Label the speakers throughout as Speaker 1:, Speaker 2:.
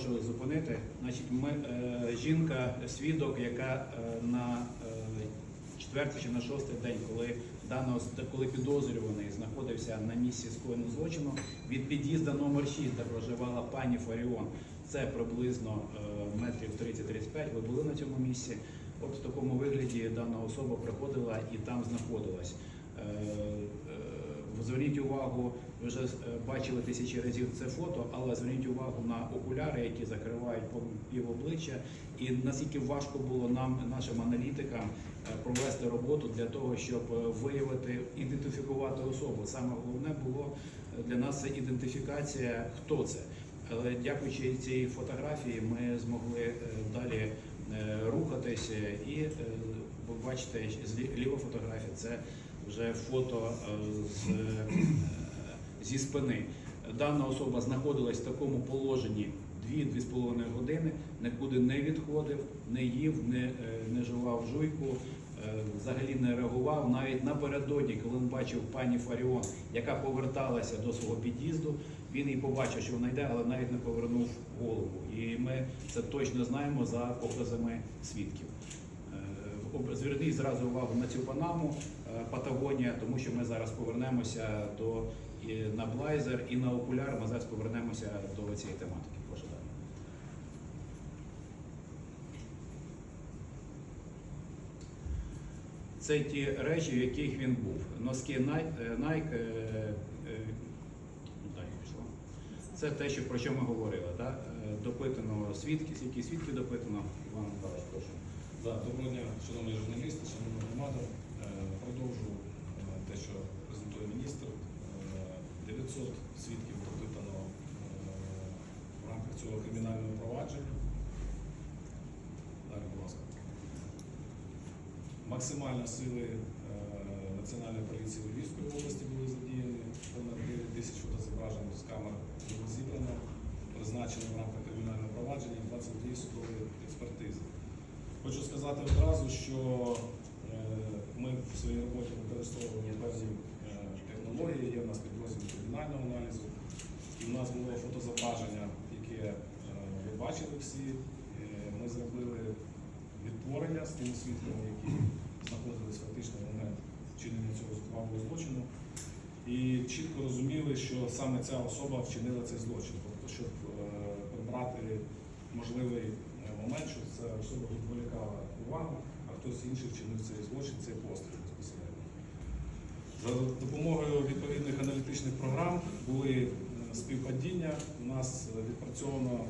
Speaker 1: прошу зупинити. Значить, ми, е, жінка, свідок, яка е, на е, четвертий чи на шостий день, коли даного коли підозрюваний знаходився на місці скоєного злочину, від під'їзду номер 6, де проживала пані Фаріон, це приблизно е, метрів 30-35, ви були на цьому місці. От в такому вигляді дана особа приходила і там знаходилась. Е, Зверніть увагу, ви вже е, бачили тисячі разів це фото, але зверніть увагу на окуляри, які закривають пів обличчя, і наскільки важко було нам, нашим аналітикам, е, провести роботу для того, щоб е, виявити, ідентифікувати особу. Саме головне було для нас це ідентифікація, хто це. Але дякуючи цій фотографії, ми змогли далі рухатись е, і бачите, ліва фотографія це вже фото е, з, е, зі спини. Дана особа знаходилась в такому положенні 2-2,5 години, нікуди не відходив, не їв, не, е, не жував жуйку, взагалі не реагував. Навіть напередодні, коли він бачив пані Фаріон, яка поверталася до свого під'їзду, він і побачив, що вона йде, але навіть не повернув голову. І ми це точно знаємо за показами свідків. Зверніть зразу увагу на цю панаму е, Патагонія, тому що ми зараз повернемося до і на блайзер і на окуляр. Ми зараз повернемося до цієї тематики. Прошу далі. Це ті речі, в яких він був. Носки Nike, е, е. Це те, що про що ми говорили. Да? Допитано свідки, скільки свідків допитано. Іван Михайлович, прошу.
Speaker 2: Доброго дня, шановні журналісти, шановна громада. Е, Продовжу е, те, що презентує міністр. Е, 900 свідків допитано е, в рамках цього кримінального провадження. Далі, будь ласка. Максимально сили е, Національної поліції Львівської області були задіяні. Понад 9 тисяч фотозображень з камер було зібрано. Призначено в рамках кримінального провадження 22 судові експертизи. Хочу сказати одразу, що е, ми в своїй роботі використовуємо певні е, технології. Є в нас підрозділ кримінального аналізу, і в нас було фотозображення, яке е, ви бачили всі. Ми зробили відтворення з тими свідками, які знаходились фактично в момент вчинення цього зухвалого злочину. І чітко розуміли, що саме ця особа вчинила цей злочин. Тобто, щоб прибрати можливий момент, що ця особа відволікала увагу, а хтось інший вчинив цей злочин, цей постріл безпосередньо. За допомогою відповідних аналітичних програм були е, співпадіння. У нас відпрацьовано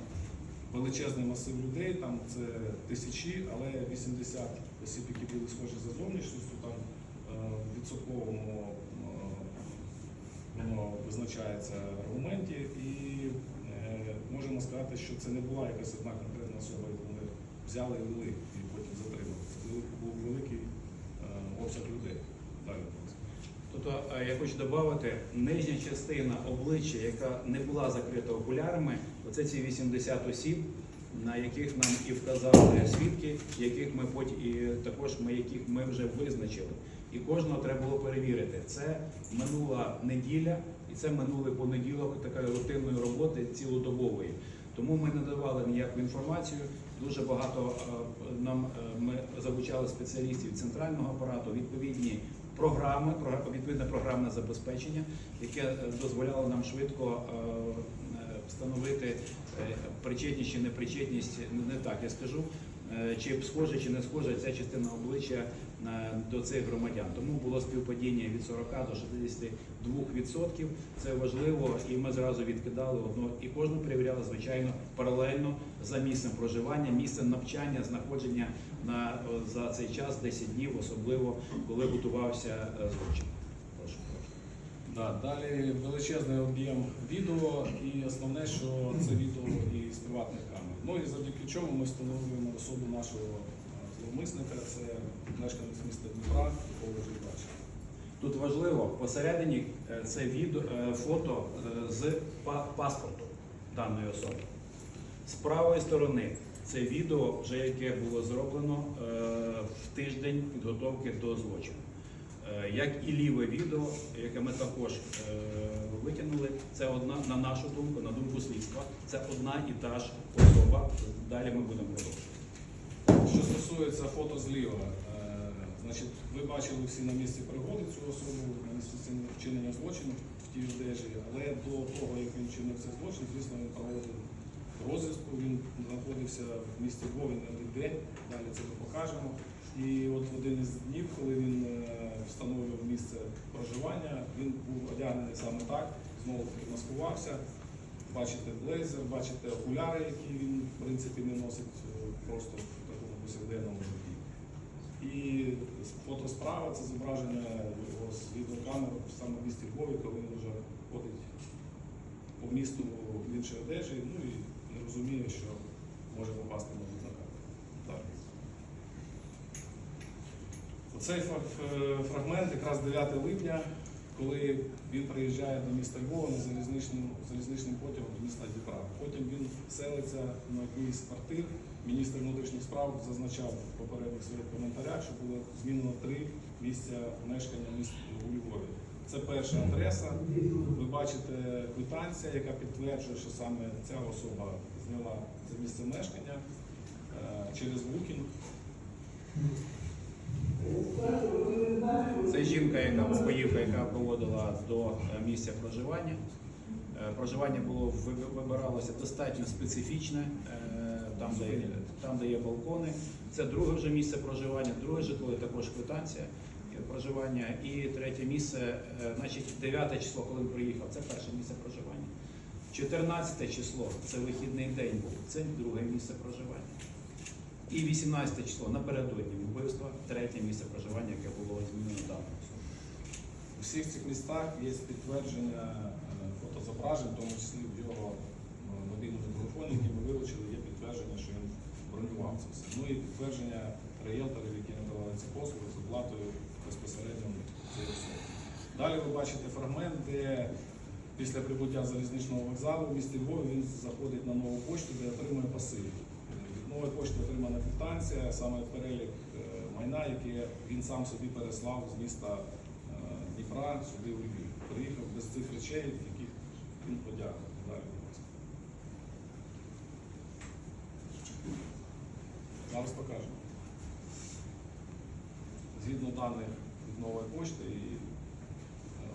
Speaker 2: величезний масив людей, там це тисячі, але 80 осіб, які були схожі за зовнішністю, там е, в відсотковому е, воно визначається в аргументі, і можемо сказати, що це не була якась одна конкретна особа, взяли і вели, і потім затримали. Був великий е, обсяг людей. Далі.
Speaker 1: Тобто е, я хочу додати, нижня частина обличчя, яка не була закрита окулярами, оце ці 80 осіб, на яких нам і вказали свідки, яких ми потім і також ми яких ми вже визначили. І кожного треба було перевірити. Це минула неділя, і це минулий понеділок такої рутинної роботи цілодобової. Тому ми не давали ніяку інформацію. Дуже багато е, нам е, ми залучали спеціалістів центрального апарату, відповідні програми, програ- відповідне програмне забезпечення, яке е, дозволяло нам швидко встановити причетність чи непричетність, не так я скажу, чи схоже чи не схоже ця частина обличчя до цих громадян. Тому було співпадіння від 40 до 62 відсотків. Це важливо, і ми зразу відкидали одну і кожну перевіряли, звичайно, паралельно за місцем проживання, місцем навчання, знаходження на за цей час 10 днів, особливо коли готувався е, злочин.
Speaker 2: Да, далі величезний об'єм відео, і основне, що це відео із приватних камер. Ну і завдяки чому ми встановлюємо особу нашого е, зловмисника, це мешканець міста Дніпра, якого ви вже бачили.
Speaker 1: Тут важливо посередині е, це е, фото з паспорту даної особи. З правої сторони це відео, вже яке було зроблено в тиждень підготовки до злочину. Е, Як і ліве відео, яке ми також е, витягнули, це одна, на нашу думку, на думку слідства, це одна і та ж особа. Далі ми будемо продовжувати.
Speaker 2: Що стосується фото зліва, е, значить, ви бачили всі на місці пригоди цю особу на місці вчинення злочину в тій одежі, але до того, як він вчинив цей злочин, звісно, він проводив розв'язку, він знаходився в місті Львові не один день, далі це ми покажемо. І от в один із днів, коли він е, встановлював місце проживання, він був одягнений саме так, знову маскувався. Бачите блейзер, бачите окуляри, які він в принципі не носить е, просто в такому повсякденному житті. І фото справа це зображення його з відеокамери саме в місті Львові, коли він вже ходить по місту в іншій одежі, ну і не розуміє, що може попасти на відеокамеру. Так. Оцей е, фрагмент якраз 9 липня, коли він приїжджає до міста Львова на залізничним потягом до міста Дніпра. Потім він селиться на одній з квартир. Міністр внутрішніх справ зазначав в попередніх своїх коментарях, що було змінено три місця мешкання міста у Львові. Це перша адреса. Ви бачите квитанція, яка підтверджує, що саме ця особа зняла це місце мешкання е, через букінг.
Speaker 1: Це жінка, яка поїхала, яка проводила до е, місця проживання. Е, Проживання було вибиралося достатньо специфічне, е, там де, є- там, де є балкони. Це друге вже місце проживання, друге житло, також квитанція проживання. І третє місце, значить, 9 число, коли приїхав, це перше місце проживання. 14 число це вихідний день був, це друге місце проживання. І 18 число напередодні вбивства, третє місце проживання, яке було змінено даною особою.
Speaker 2: У всіх цих містах є підтвердження е, фотозображень, в тому числі в його е, мобільному телефоні, який ми вилучили, є підтвердження, що він бронював це все. Ну і підтвердження реєлторів, які надавали ці послуги з оплатою безпосередньо цієї особи. Далі ви бачите фрагмент, де після прибуття залізничного вокзалу в місті Львові він заходить на нову пошту, де отримує пасиві. Від нової отримана квитанція, саме перелік е, майна, яке він сам собі переслав з міста е, Дніпра сюди у Львів. Приїхав без цих речей, яких він подякував. Далі, будь ласка. Зараз покажемо. Згідно даних від нової пошти і е,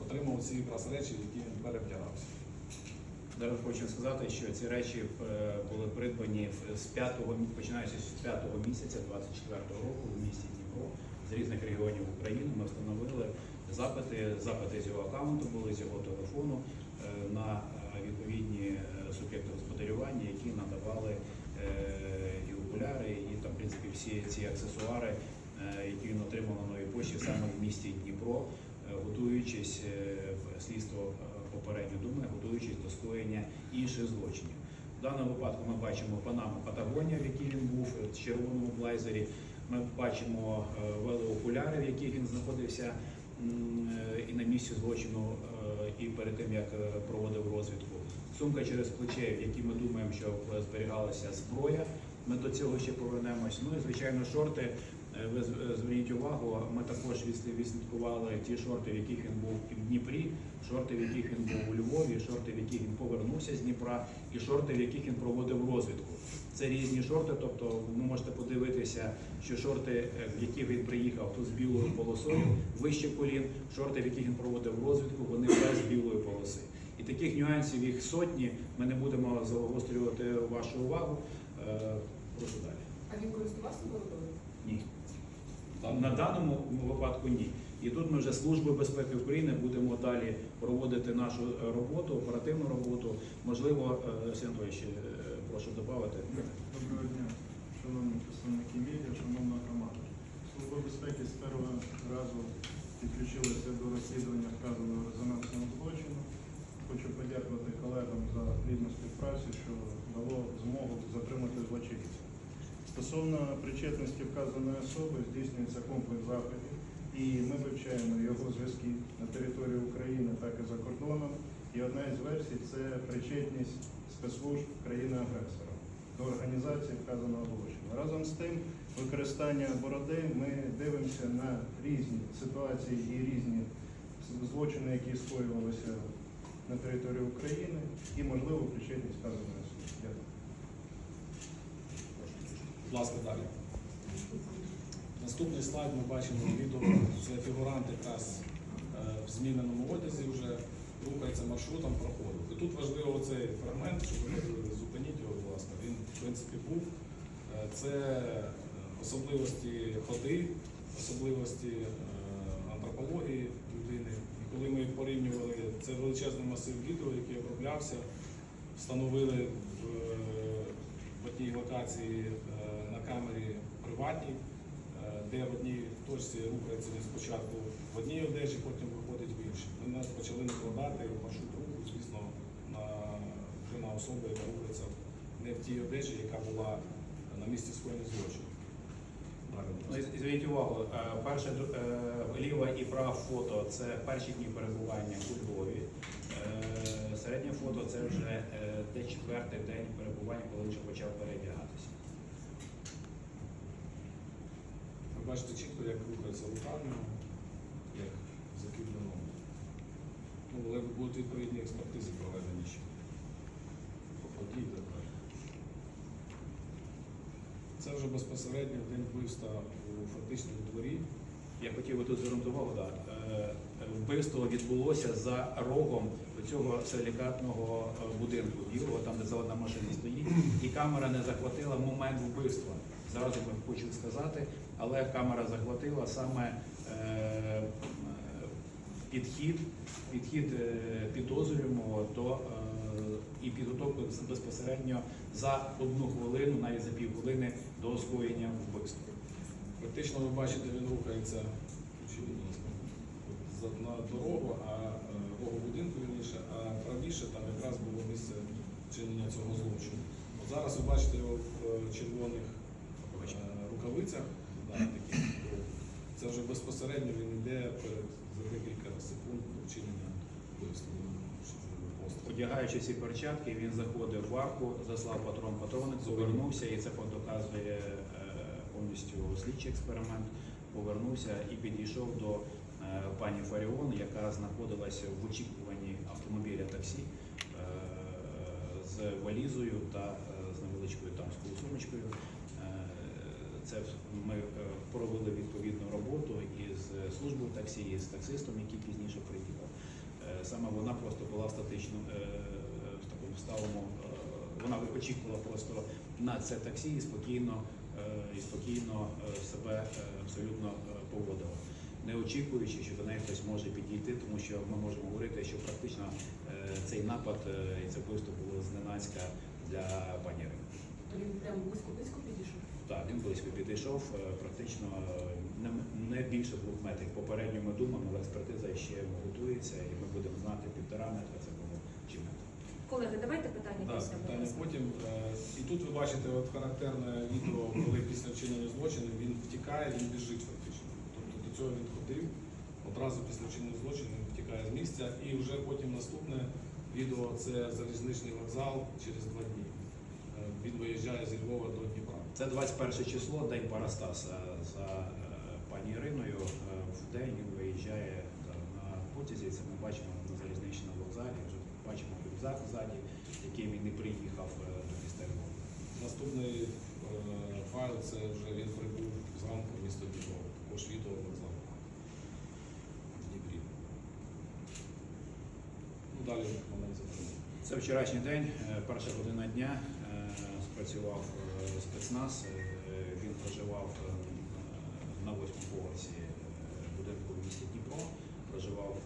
Speaker 2: отримав ці якраз речі, які він перевдягався.
Speaker 1: Зараз хочу сказати, що ці речі е, були придбані з 5, починаючи з 5 місяця 24-го року в місті Дніпро з різних регіонів України. Ми встановили запити, запити з його аккаунту були з його телефону е, на е, відповідні суб'єкти господарювання, які надавали і окуляри, і там, в принципі, всі ці аксесуари, які він отримав на новій пошті саме в місті Дніпро, готуючись в слідство попередньо думає, готуючись до скоєння інших злочинів. В даному випадку ми бачимо Панаму Патагонія, в якій він був в червоному блайзері. Ми бачимо е, велоокуляри, в яких він знаходився е, і на місці злочину, е, і перед тим як е, проводив розвідку. Сумка через плече, в якій ми думаємо, що е, зберігалася зброя. Ми до цього ще повернемось. Ну і звичайно, шорти. Е, Ви е, зверніть увагу, ми також відслідкували ті шорти, в яких він був в Дніпрі, шорти, в яких він був у Львові, шорти, в яких він повернувся з Дніпра, і шорти, в яких він проводив розвідку. Це різні шорти, тобто ви можете подивитися, що шорти, е, в яких він приїхав, тут з білою полосою, вище колін, шорти, в яких він проводив розвідку, вони без білої полоси. І таких нюансів їх сотні. Ми не будемо загострювати вашу увагу. Прошу далі.
Speaker 3: А він користувався бородою?
Speaker 1: На даному випадку ні. І тут ми вже Службою безпеки України будемо далі проводити нашу е, роботу, оперативну роботу. Можливо, е, Сергій Анатолійович, е, прошу додати.
Speaker 4: Доброго дня, шановні представники медіа, шановна громада. Служба безпеки з першого разу підключилася до розслідування вказаного резонансного злочину. Хочу подякувати колегам за плідну співпрацю, що дало змогу затримати злочинця. Стосовно причетності вказаної особи здійснюється комплекс заходів, і ми вивчаємо його зв'язки на території України, так і за кордоном. І одна із версій це причетність спецслужб країни-агресора. до організації вказаного злочину. Разом з тим, використання бороди ми дивимося на різні ситуації і різні злочини, які скоювалися на території України, і можливо причетність вказаної особи. Дякую.
Speaker 2: Будь ласка, далі. Наступний слайд ми бачимо відео. Це фігурант якраз е, в зміненому одязі вже рухається маршрутом проходу. І тут важливо цей фрагмент, щоб ви зупиніть його, будь ласка. Він, в принципі, був. Е, Це е, особливості ходи, особливості антропології людини. І коли ми порівнювали, це величезний масив відео, який оброблявся, встановили в, в одній локації камері приватній, е, де в одній точці рухається спочатку в одній одежі, потім виходить в іншій. Ми почали накладати маршрут руху, звісно, на, вже на особу, яка рухається не в тій одежі, яка була на місці скоєння злочину.
Speaker 1: Ну, Зверніть увагу, е, перше е, ліве і праве фото це перші дні перебування у Львові. Середнє фото це вже де четвертий день перебування, коли вже почав передягатися.
Speaker 2: Ви бачите чітко, як рухається руками, як закидано. Ну, але будуть відповідні експертизи проведені ще. По і так далі. Це вже безпосередньо день вбивства у фактичному дворі.
Speaker 1: Я хотів би тут звернути увагу, да. е, вбивство відбулося за рогом цього силікатного е, будинку білого, там де зелена машина стоїть, і камера не захватила момент вбивства. Зараз вам хочу сказати, але камера захватила саме е, підхід, підхід підозрюваного до і підготовку безпосередньо за одну хвилину, навіть за півхвилини до скоєння вбивства.
Speaker 2: Практично ви бачите, він рухається на дорогу, а е, рогу будинку вірніше, а правіше там якраз було місце вчинення цього злочину. От зараз ви бачите його в е, червоних е, рукавицях. Це вже безпосередньо він йде перед за декілька секунд вчинення ви.
Speaker 1: Одягаючи ці перчатки, він заходив в арку, заслав патрон патроник, повернувся, і це доказує повністю слідчий експеримент. Повернувся і підійшов до е, пані Фаріон, яка знаходилася в очікуванні автомобіля таксі е, з валізою та е, з невеличкою тамською сумочкою. Це ми провели відповідну роботу із службою таксі, і з таксистом, який пізніше приїхав. Саме вона просто була статично е, в такому сталому. Вона очікувала просто на це таксі і спокійно, і спокійно е, себе е, абсолютно е, поводила, не очікуючи, що до неї хтось може підійти, тому що ми можемо говорити, що практично цей напад і це вбивство було зненацька для пані Ірини.
Speaker 3: То він прямо близько-близько підійшов.
Speaker 1: Так, він близько підійшов, практично не, більше двох метрів. Попередньо ми думаємо, але експертиза ще готується, і ми будемо знати півтора метра це.
Speaker 5: Колеги, давайте питання
Speaker 2: Так,
Speaker 5: після.
Speaker 2: питання потім. Е, І тут ви бачите от характерне відео, коли після вчинення злочину він втікає, він біжить фактично. Тобто до цього він ходив, одразу після вчинення злочину він втікає з місця. І вже потім наступне відео це залізничний вокзал через два дні. Е, Він виїжджає зі Львова до Дніпра.
Speaker 1: Це 21 число, день Парастаса за е, пані Іриною. В день він виїжджає на потязі. Це ми бачимо на залізничному вокзалі. Вже бачимо ззаді, яким він і приїхав е, до міста
Speaker 2: Наступний е, файл це вже він прибув зранку в місто Дніпро. Також відео вокзал в Дніпрі. Ну, далі момент затримання.
Speaker 1: Це вчорашній день, е, перша година дня. Спрацював спецназ. Він проживав на восьмому поверсі будинку в місті Дніпро. Проживав,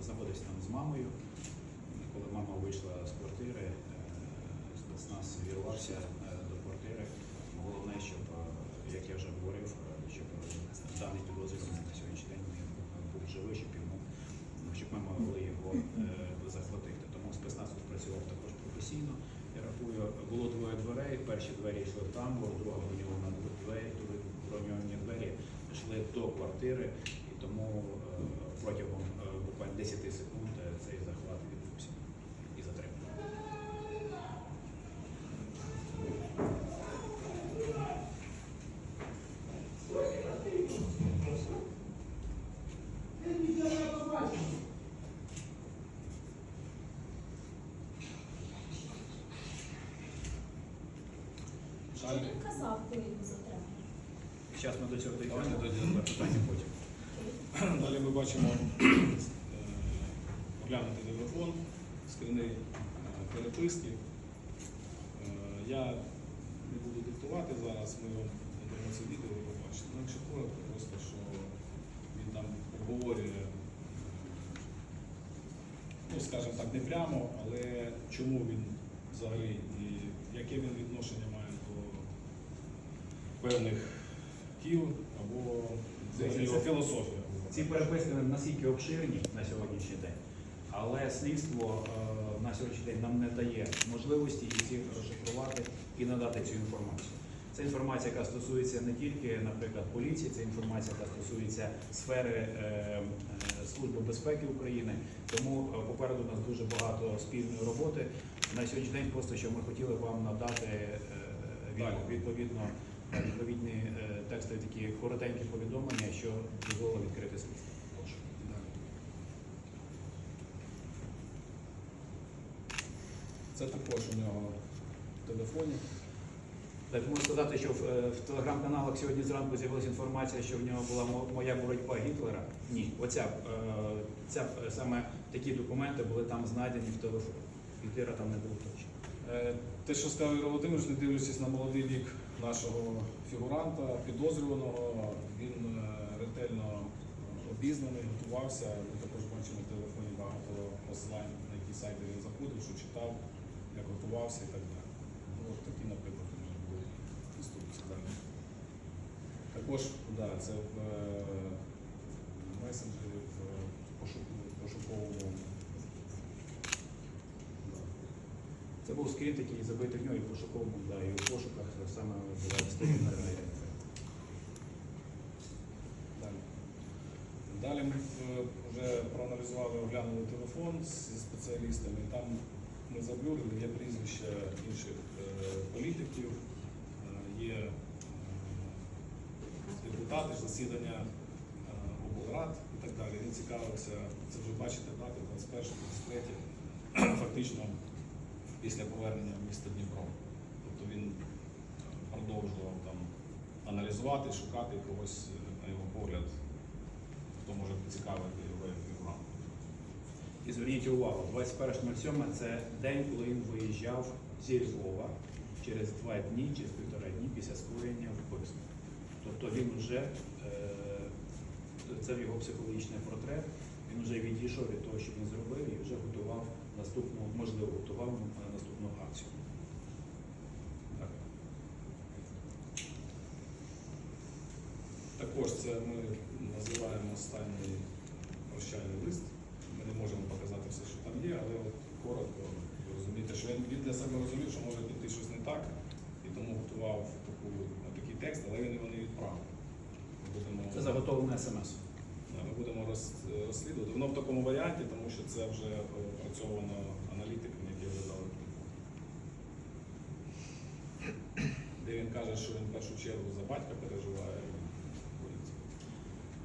Speaker 1: знаходився там з мамою. Коли мама вийшла з квартири, е, спецназ вірвався е, до квартири. Головне, щоб, е, як я вже говорив, щоб даний підозрюваний на сьогоднішній день був живий, щоб йому щоб ми могли його захватити. Тому спецназ працював також професійно. Я рахую, було двоє дверей. Перші двері йшли в тамбур, друга броньована двері, другі броньовані двері йшли до квартири, і тому протягом буквально 10 секунд цей захват відбувся і затримання.
Speaker 3: Що
Speaker 2: Далі.
Speaker 3: Він казав по його затриманню?
Speaker 1: Зараз ми до цього дійдемо,
Speaker 2: Давайте
Speaker 1: дойдемо до питання потім.
Speaker 2: Далі ми бачимо е, оглянути телефон, скрини е, переписки. Е, Я не буду диктувати зараз, ми вам надамо це відео, ви побачите. Ну, якщо коротко, просто що він там обговорює, ну, скажімо так, не прямо, але чому він взагалі і яке він відношення має певних кіл або його філософія.
Speaker 1: Ці переписки настільки обширні на сьогоднішній день, але слідство е, на сьогоднішній день нам не дає можливості всіх розшифрувати і надати цю інформацію. Це інформація, яка стосується не тільки, наприклад, поліції, це інформація, яка стосується сфери е, е, Служби безпеки України. Тому попереду у нас дуже багато спільної роботи. На сьогоднішній день просто що ми хотіли вам надати е, відповідно відповідні е, текстові такі коротенькі повідомлення, що дозволило відкрити слідство.
Speaker 2: Це також у нього в телефоні.
Speaker 1: Так можу сказати, що в, е, в телеграм-каналах сьогодні зранку з'явилася інформація, що в нього була моя боротьба Гітлера. Ні, оця е, ця саме такі документи були там знайдені в телефоні. Гітлера там не було точно.
Speaker 2: Те, що сказав Ігор Володимирович, не дивлячись на молодий вік нашого фігуранта, підозрюваного, він е, ретельно обізнаний, готувався. Ми також бачимо в телефоні багато посилань, на які сайти він заходив, що читав, як готувався і так далі. Ну, такі, наприклад, були інструкції далі. Також, да, це в е, месенджері, в пошуковому. Да.
Speaker 1: Це був скрін такий забитий в нього і пошуковому, да, і в пошуках саме була стаціонарна реакція.
Speaker 2: Далі. Далі ми е, вже проаналізували, оглянули телефон зі спеціалістами. Там ми заблюрили, є прізвища інших е, політиків, е, є депутати, засідання облрад і так далі. Він цікавився, це вже бачите, дати 21 23 фактично після повернення в місто Дніпро. Тобто він е, продовжував там аналізувати, шукати когось, е, на його погляд, хто може поцікавити його як фігурант.
Speaker 1: І зверніть увагу, 21.07 це день, коли він виїжджав зі Львова через два дні, через півтора дні після скоєння вбивства. Тобто він вже, е, це його психологічний портрет, він вже відійшов від того, що він зробив, і вже готував наступну, можливо, готував е, наступну акцію. Так.
Speaker 2: Також це ми називаємо останній прощальний лист. Ми не можемо показати все, що там є, але от коротко розумієте, що він, для себе розумів, що може піти щось не так, і тому готував таку, такий текст, але він його не відправив.
Speaker 1: Це заготовлене смс.
Speaker 2: Будемо розслідувати. Воно в такому варіанті, тому що це вже е, опрацьовано аналітиками, які видали телефон. Де він каже, що він в першу чергу за батька переживає.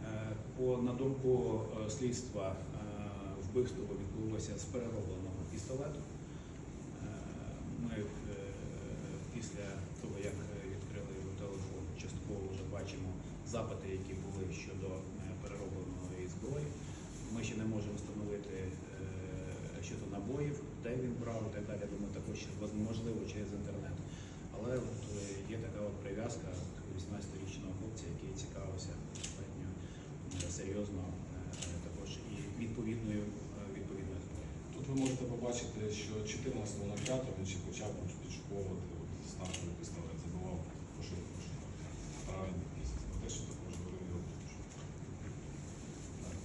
Speaker 1: Е, По на думку е, слідства, вбивство відбулося з переробленого пістолету. Ми після того, як відкрили його телефон, частково вже бачимо запити, які були щодо е, переробленої зброї. Ми ще не можемо встановити е, щодо набоїв, де він брав і так я Думаю, також можливо через інтернет. Але от е, є така от прив'язка 18-річного хлопця, який цікавився достатньо е, серйозно е, також і відповідною відповідною.
Speaker 2: Тут ви можете побачити, що 14.05 він ще почав підшуковувати от, стартовий пістолет, забував пошити травень місяць. Про те, що також говорив його Птушко. Так.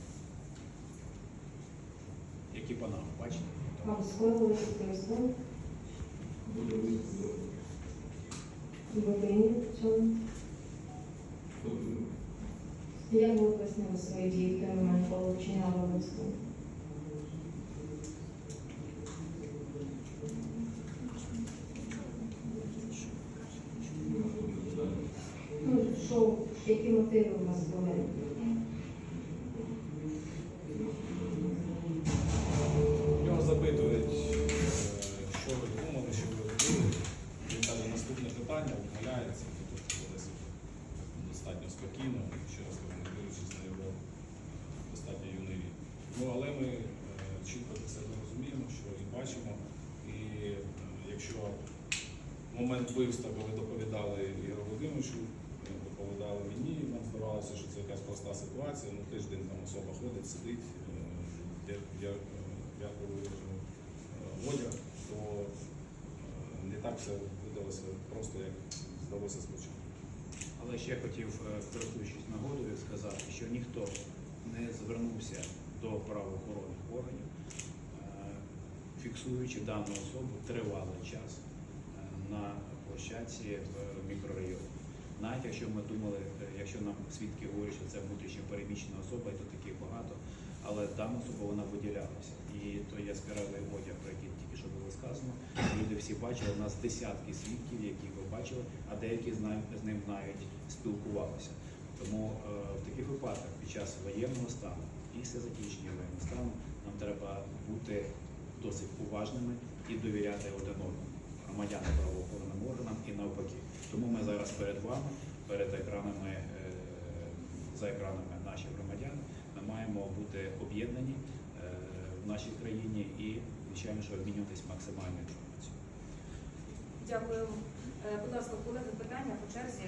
Speaker 1: Які панами, бачите?
Speaker 5: І ви винні в цьому? Як ви пояснили свої дії в той момент, коли вчиняли? Ну, що, які мотиви у вас були?
Speaker 2: Якщо момент вбивства, коли доповідали Ігорю Володимировичу, е, доповідали мені, нам здавалося, що це якась проста ситуація, ну тиждень там особа ходить, сидить, е, я- е, дякую е, одяг, то е, не так все видалося просто, як здалося спочатку.
Speaker 1: Але ще хотів, е, користуючись нагодою, сказати, що ніхто не звернувся до правоохоронних органів, е, фіксуючи дану особу тривалий час е, на площадці в мікрорайоні. Навіть якщо ми думали, е, якщо нам свідки говорять, що це внутрішньо переміщена особа, і то таких багато, але дана особа вона виділялася. І той яскравий одяг, про який тільки що було сказано, люди всі бачили. У нас десятки свідків, яких ви бачили, а деякі з ним навіть спілкувалися. Тому е, в таких випадках під час воєнного стану, після закінчення воєнного стану, нам треба бути досить уважними і довіряти один одному, громадянам правоохоронним органам і навпаки. Тому ми зараз перед вами, перед екранами, е, за екранами наших громадян, ми маємо бути об'єднані е, в нашій країні і, звичайно, що обмінюватись максимальною інформацією.
Speaker 3: Дякую. Е, Будь ласка, колеги, питання по черзі.